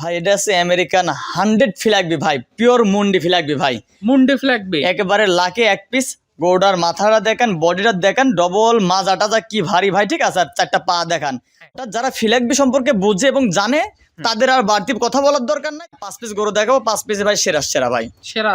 ভাই এটা আছে আমেরিকান হান্ড্রেড ফিলাকবি ভাই পিওর মুন্ডি ফিলাকবি ভাই। মুন্ডে ফ্ল্যাগবে একেবারে লাকে এক পিস গোডার মাথাটা দেখেন বডিটা দেখেন ডবল মাজাটা যা কি ভারী ভাই ঠিক আছে? আর চারটা পা দেখান। যারা ফিলাকবি সম্পর্কে বুঝে এবং জানে তাদের আর বাড়তি কথা বলার দরকার নাই। পাঁচ পিস গরু দেখাবো পাঁচ পিসে ভাই সেরা সেরা ভাই। সেরা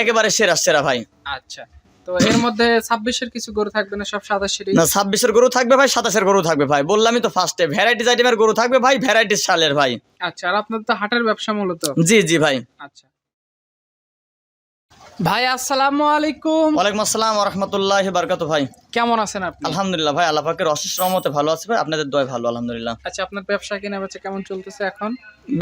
একেবারে সেরা সেরা ভাই। আচ্ছা। তো এর মধ্যে ছাব্বিশের কিছু গরু থাকবে না সব সিঁড়ি না ছাব্বিশের গরু থাকবে ভাই সাতাশের গরু থাকবে ভাই। বললামই তো ফার্স্টে ভ্যারাইটিস আইটেমের গরু থাকবে ভাই ভ্যারাইটিস সালের ভাই। আচ্ছা আর আপনার তো হাটের ব্যবসা মূলত? জি জি ভাই। আচ্ছা। ভাই আসসালামু আলাইকুম। ওয়ালাইকুম আসসালাম রহমতুল্লাহ বারকাত ভাই। কেমন আছেন আপনি? আলহামদুলিল্লাহ ভাই আল্লাহ পাকের অশেষ রহমতে ভালো আছে ভাই আপনাদের দয় ভালো আলহামদুলিল্লাহ। আচ্ছা আপনার ব্যবসা কিনা বেচা কেমন চলতেছে এখন?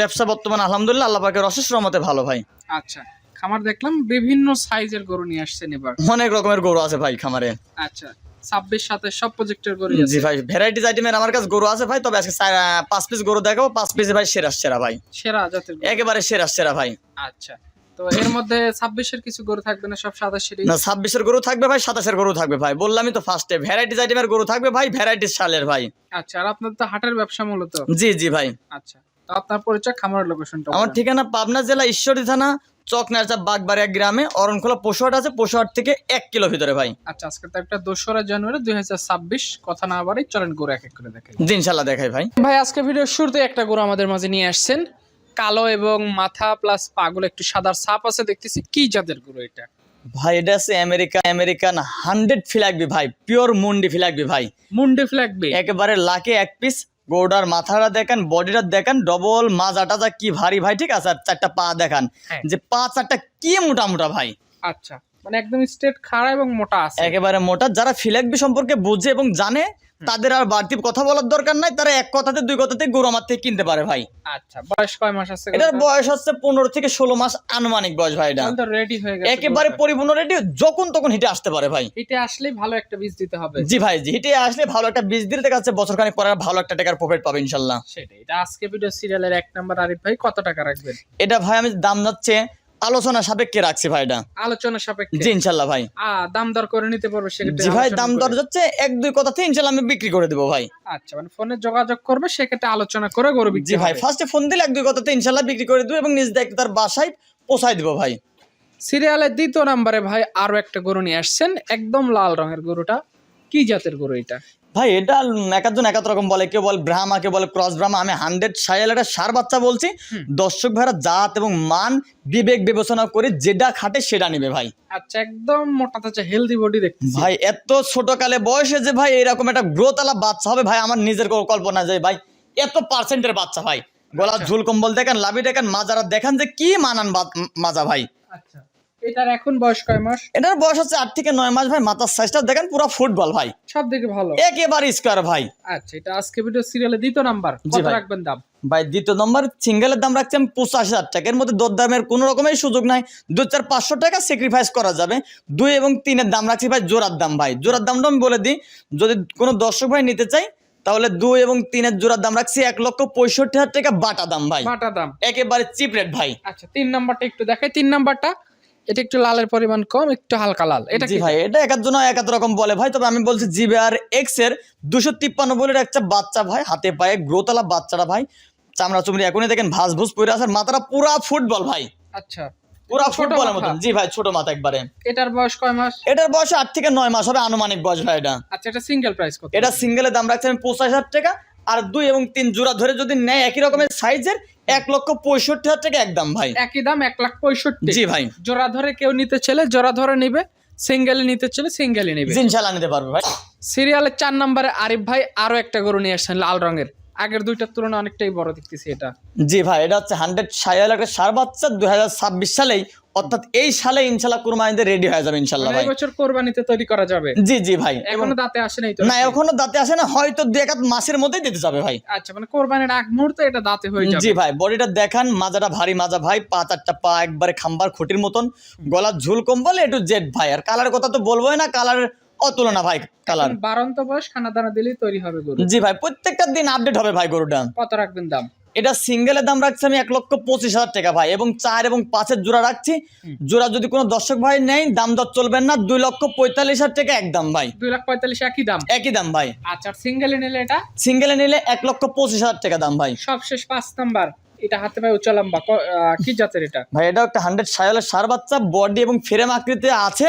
ব্যবসা বর্তমান আলহামদুলিল্লাহ আল্লাহ পাকের অশেষ রহমতে ভালো ভাই। আচ্ছা। খামার দেখলাম বিভিন্ন সাইজের গরু নিয়ে আসছেন এবার। অনেক রকমের গরু আছে ভাই খামারে। আচ্ছা ছাব্বিশ সাথে সব প্রজেক্টের গরু জি ভাই ভ্যারাইটিস আইটেমের আমার কাছে গরু আছে ভাই তবে আজকে পাঁচ পিস গরু দেখাবো পাঁচ পিসে ভাই সেরা সেরা ভাই। সেরা জাতের একেবারে সেরা সেরা ভাই। আচ্ছা তো এর মধ্যে ছাব্বিশের কিছু গরু থাকবে না সব না ছাব্বিশের গরু থাকবে ভাই সাতাশের গরু থাকবে ভাই বললামই তো ফার্স্টে ভ্যারাইটিস আইটেমের গরু থাকবে ভাই ভ্যারাইটিস সালের ভাই। আচ্ছা আর আপনার তো হাটের ব্যবসা মূলত? জি জি ভাই। আচ্ছা তো আপনার পরিচয় খামারের লোকেশনটা আমার ঠিকানা পাবনা জেলা ঈশ্বরী থানা চকনারচা বাগবাড়িয়া গ্রামে অরণখোলা পশুহাট আছে পশুহাট থেকে এক কিলো ভিতরে ভাই। আচ্ছা আজকে তো একটা দোসরা জানুয়ারি দুই হাজার ছাব্বিশ কথা না বাড়ি চলেন গরু এক এক করে দেখে জি ইনশাল্লাহ দেখাই ভাই। ভাই আজকে ভিডিওর শুরুতে একটা গরু আমাদের মাঝে নিয়ে আসছেন। কালো এবং মাথা প্লাস পাগুলো একটু সাদার ছাপ আছে দেখতেছি কি জাতের গরু এটা? ভাই এটা আছে আমেরিকা আমেরিকান হান্ড্রেড ফিলাকবি ভাই পিওর মুন্ডি ফিলাকবি ভাই। মুন্ডে ফ্ল্যাগবে? একেবারে লাকে এক পিস গোডার মাথাটা দেখেন বডিটা দেখেন ডবল মাজাটা যা কি ভারী ভাই ঠিক আছে? আর চারটা পা দেখান। হ্যাঁ। যে পা চারটা কি মোটা মোটা ভাই? আচ্ছা। মানে একদম স্ট্রেট খাড়া এবং মোটা আছে। একেবারে মোটা। যারা ফিলাকবি সম্পর্কে বুঝে এবং জানে তাদের আর বাড়তি কথা বলার দরকার নাই। তারা এক কথাতে দুই কথাতে গরু আমার থেকে কিনতে পারে ভাই। আচ্ছা বয়স কয় মাস আছে এটার বয়স হচ্ছে পনেরো থেকে ষোলো মাস আনুমানিক বয়স ভাই এটা। রেডি হয়ে গেছে একেবারে পরিপূর্ণ রেডি যখন তখন হিটে আসতে পারে ভাই। এটা আসলেই ভালো একটা বীজ দিতে হবে। জি ভাই জি হিটে আসলে ভালো একটা বীজ দিলে দেখা যাচ্ছে বছর খানিক পরে ভালো একটা টাকার প্রফিট পাবে ইনশাল্লাহ। সেটাই এটা আজকে ভিডিও সিরিয়ালের এক নাম্বার আরিফ ভাই কত টাকা রাখবেন? এটা ভাই আমি দাম যাচ্ছে আলোচনা সাপেক্ষে রাখছি ভাই এটা আলোচনা সাপেক্ষে। জি ইনশাল্লাহ ভাই। দাম দর করে নিতে পারবে সেক্ষেত্রে জি ভাই দাম দর যাচ্ছে এক দুই কথাতে ইনশাল্লাহ আমি বিক্রি করে দেবো ভাই। আচ্ছা মানে ফোনে যোগাযোগ করবে সেক্ষেত্রে আলোচনা করে গরু বিক্রি জি ভাই ফার্স্টে ফোন দিলে এক দুই কথাতে ইনশাল্লাহ বিক্রি করে দেবো এবং নিজ দায়িত্ব তার বাসায় পৌঁছায় দিব ভাই। সিরিয়ালের দ্বিতীয় নাম্বারে ভাই আরও একটা গরু নিয়ে আসছেন একদম লাল রঙের গরুটা। কি জাতের গরু এটা? ভাই এটা এক একজন এক এক রকম বলে কেউ বলে ব্রাহ্মা কেউ বলে ক্রস ব্রাহ্মা আমি হান্ড্রেড সাইল একটা সার বাচ্চা বলছি। দর্শক ভাইরা জাত এবং মান বিবেক বিবেচনা করে যেটা খাটে সেটা নিবে ভাই। আচ্ছা একদম মোটা তাজা হেলদি বডি দেখতে ভাই এত ছোট কালে বয়সে যে ভাই এরকম একটা গ্রোথ আলা বাচ্চা হবে ভাই আমার নিজের কল্পনা যায় ভাই। এত পার্সেন্টের বাচ্চা ভাই। গলা ঝুল কম্বল দেখেন লাভি দেখেন মাজারা দেখেন যে কি মানান মাজা ভাই। আচ্ছা। এটার এখন বয়স কয় মাস? এটার বয়স হচ্ছে আট থেকে নয় মাস ভাই মাথার সাইজটা দেখেন পুরো ফুটবল ভাই। সব দিকে ভালো। একেবারে স্কোয়ার ভাই। আচ্ছা এটা আজকে ভিডিও সিরিয়ালের দ্বিতীয় নাম্বার কত রাখবেন দাম? ভাই দ্বিতীয় নম্বর সিঙ্গেলের দাম রাখছি আমি পঁচাশি হাজার টাকা। এর মধ্যে দরদামের কোনো রকমের সুযোগ নাই। দু চার পাঁচশো টাকা স্যাক্রিফাইস করা যাবে। দুই এবং তিনের দাম রাখছি ভাই জোড়ার দাম ভাই। জোড়ার দামটা আমি বলে দিই যদি কোনো দর্শক ভাই নিতে চাই তাহলে দুই এবং তিনের জোড়ার দাম রাখছি এক লক্ষ পঁয়ষট্টি হাজার টাকা বাটা দাম ভাই। বাটা দাম। একেবারে চিপ রেট ভাই। আচ্ছা তিন নাম্বারটা একটু দেখাই। তিন নাম্বারটা এটা একটু লালের পরিমাণ কম একটু হালকা লাল। এটা কি? ভাই এটা এক একজন এক এক রকম বলে। ভাই তবে আমি বলছি জিবে আর এক্সের দুশো তিপ্পান্ন বলের একটা বাচ্চা ভাই হাতে পায়ে গ্রোতালা বাচ্চাটা ভাই। চামড়া চুমড়ি এখনই দেখেন ভাস ভুস পরে আছে আর মাথাটা পুরা ফুটবল ভাই। আচ্ছা। পুরা ফুটবলের মতন। জি ভাই ছোট মাথা একবারে। এটার বয়স কয় মাস? এটার বয়স আট থেকে নয় মাস হবে আনুমানিক বয়স ভাই এটা। আচ্ছা এটা সিঙ্গেল প্রাইস কত? এটা সিঙ্গেলের দাম রাখছে আমি পঁচাশ হাজার টাকা আর দুই এবং তিন জোড়া ধরে যদি নেয় একই রকমের সাইজের এক লক্ষ পঁয়ষট্টি হাজার টাকা একদম ভাই। একই দাম এক লাখ পঁয়ষট্টি। জি ভাই। জোড়া ধরে কেউ নিতে চলে জোড়া ধরে নিবে সিঙ্গেলে নিতে চলে সিঙ্গেলে নিবে। জিন নিতে পারবে ভাই। সিরিয়ালের চার নম্বরে আরিফ ভাই আরও একটা গরু নিয়ে আসছেন লাল রঙের। আগের দুইটার তুলনায় অনেকটাই বড় দেখতেছি এটা। জি ভাই এটা হচ্ছে হান্ড্রেড সাইয়াল একটা সার বাচ্চা দুই হাজার ছাব্বিশ সালেই অর্থাৎ এই সালে ইনশাল্লাহ কুরবানিতে রেডি হয়ে যাবে ইনশাল্লাহ মানে ভাই। বছর কোরবানিতে তৈরি করা যাবে? জি জি ভাই। এখনও দাঁতে আসে নাই তো না এখনও দাঁতে আসে না হয়তো দু এক মাসের মধ্যেই দিতে যাবে ভাই। আচ্ছা মানে কোরবানির আগ মুহূর্তে এটা দাঁতে হয়ে যাবে। জি ভাই বডিটা দেখান মাজাটা ভারী মাজা ভাই পা চারটা পা একবারে খাম্বার খুঁটির মতন গলার ঝুল কম্বল একটু জেড ভাই। আর কালার কথা তো বলবোই না কালার অতুলনা ভাই কালার বারন্ত বয়স খানা দানা দিলেই তৈরি হবে গরু। জি ভাই প্রত্যেকটা দিন আপডেট হবে ভাই গরুটা। কত রাখবেন দাম? এটা সিঙ্গেলের দাম রাখছি আমি এক লক্ষ পঁচিশ হাজার টাকা ভাই এবং চার এবং পাঁচের জোড়া রাখছি। জোড়া যদি কোনো দর্শক ভাই নেই দাম দর চলবেন না দুই লক্ষ পঁয়তাল্লিশ হাজার টাকা একদম ভাই। দুই লক্ষ পঁয়তাল্লিশ একই দাম? একই দাম ভাই। আচ্ছা সিঙ্গেলে নিলে এটা? সিঙ্গেলে নিলে এক লক্ষ পঁচিশ হাজার টাকা দাম ভাই। সবশেষ পাঁচ নাম্বার। এটা হাতে পায়ে উচ্চ লম্বা। কি জাতের এটা? ভাই এটা একটা হান্ড্রেড সায়ালের সার বাচ্চা বডি এবং ফ্রেম আকৃতি আছে।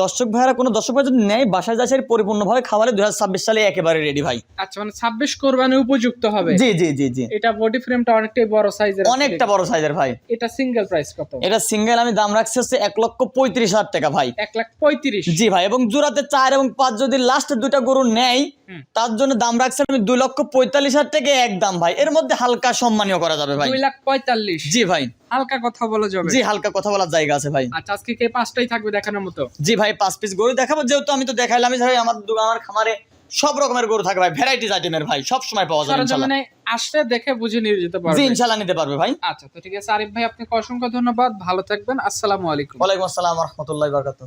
দর্শক ভাইরা কোনো দর্শক ভাই যদি নেয় বাসায় পরিপূর্ণভাবে খাবারে দুই সালে একেবারে রেডি ভাই। আচ্ছা মানে ছাব্বিশ কোরবানি উপযুক্ত হবে? জি জি জি জি। এটা বডি ফ্রেমটা অনেকটাই বড় সাইজের অনেকটা বড় সাইজের ভাই। এটা সিঙ্গেল প্রাইস কত? এটা সিঙ্গেল আমি দাম রাখছি হচ্ছে এক লক্ষ পঁয়ত্রিশ হাজার টাকা ভাই। এক লাখ পঁয়ত্রিশ। জি ভাই এবং জোড়াতে চার এবং পাঁচ যদি লাস্টে দুইটা গরু নেয় তার জন্য দাম রাখছি আমি দুই লক্ষ পঁয়তাল্লিশ হাজার টাকা এক দাম ভাই। এর মধ্যে হালকা সম্মানীয় করা যাবে ভাই। দুই লাখ পঁয়তাল্লিশ। জি ভাই। হালকা কথা বলা যাবে। জি হালকা কথা বলার জায়গা আছে ভাই। আচ্ছা আজকে কে পাঁচটাই থাকবে দেখানোর মতো? জি ভাই পাঁচ পিস গরু দেখাবো। যেহেতু আমি তো ভাই আমার দোকান আমার খামারে সব রকমের গরু থাকে ভাই। ভ্যারাইটিস আইটেমের ভাই সব সময় পাওয়া যাবে সরজমিনে আসলে দেখে বুঝে নিয়ে যেতে জি পারবে ইনশাল্লাহ নিতে পারবে ভাই। আচ্ছা তো ঠিক আছে আরিফ ভাই আপনাকে অসংখ্য ধন্যবাদ। ভালো থাকবেন। আসসালামু আলাইকুম। ওয়ালাইকুম আসসালাম রহমতুল্লাহ বারকাত